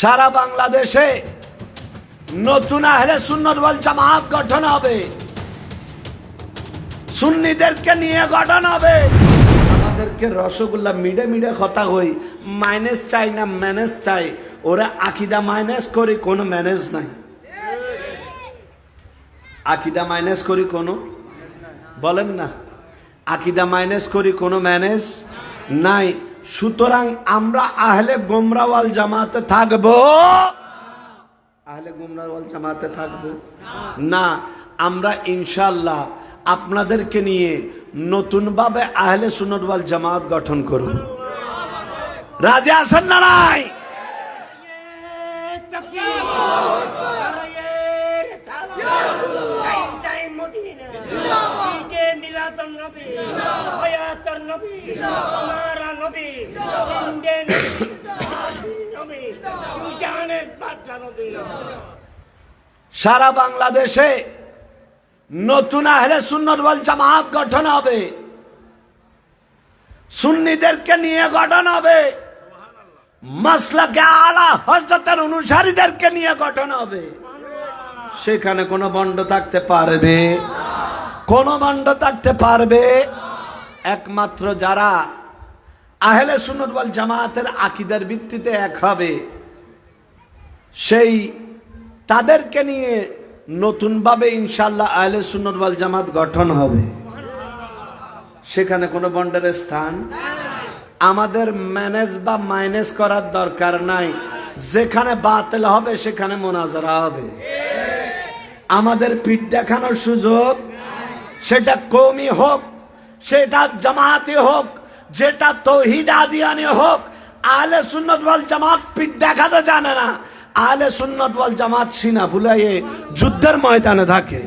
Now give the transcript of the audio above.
সারা বাংলাদেশে নতুন আহলে সুন্নত ওয়াল জামাত গঠন হবে। সুন্নিদেরকে নিয়ে গঠন হবে। আমাদেরকে রসগোল্লা মিডে মিডে কথা হই মাইনাস চাই না ম্যানেজ চাই। ওরা আকিদা মাইনাস করি, কোনো ম্যানেজ নাই। আকিদা মাইনাস করি, কোনো? বলেন না। আকিদা মাইনাস করি, কোনো ম্যানেজ নাই। সুতরাং আমরা আহলে গোমরাওয়াল জামাতে থাকব। আহলে গোমরাওয়াল জামাতে থাকব? না আমরা ইনশাল্লাহ আপনাদেরকে নিয়ে নতুনভাবে আহলে সুনতওয়াল জামাত গঠন করব। রাজে আছেন না নাই? সারা বাংলাদেশে নতুন আহলে সুন্নত বল জামাত গঠন হবে। সুন্নিদেরকে নিয়ে গঠন হবে। মাসলাকে আলা হজরতের অনুসারীদেরকে নিয়ে গঠন হবে। সেখানে কোনো বন্ড থাকতে পারবে? কোন বন্ড থাকতে পারবে? একমাত্র যারা আহলে সুন্নত ওয়াল জামাতের আকিদার ভিত্তিতে এক হবে। সেই তাদেরকে নিয়ে নতুনভাবে ইনশাল্লাহ আহলে সুন্নত ওয়াল জামাত গঠন হবে। সেখানে কোনো বন্ডের স্থান? আমাদের ম্যানেজ বা মাইনেজ করার দরকার নাই। যেখানে বাতিল হবে, সেখানে মোনাজারা হবে। আমাদের পিঠ দেখানোর সুযোগ, সেটা কমই হোক, সেটা জামাতি হোক যেটা তৌহিদ আদিয়ানি হোক, আহলে সুন্নত ওয়াল জামাত পিঠ দেখাতে জানে না। আহলে সুন্নত ওয়াল জামাত সিনা ফুলাইয়ে যুদ্ধের ময়দানে থাকে।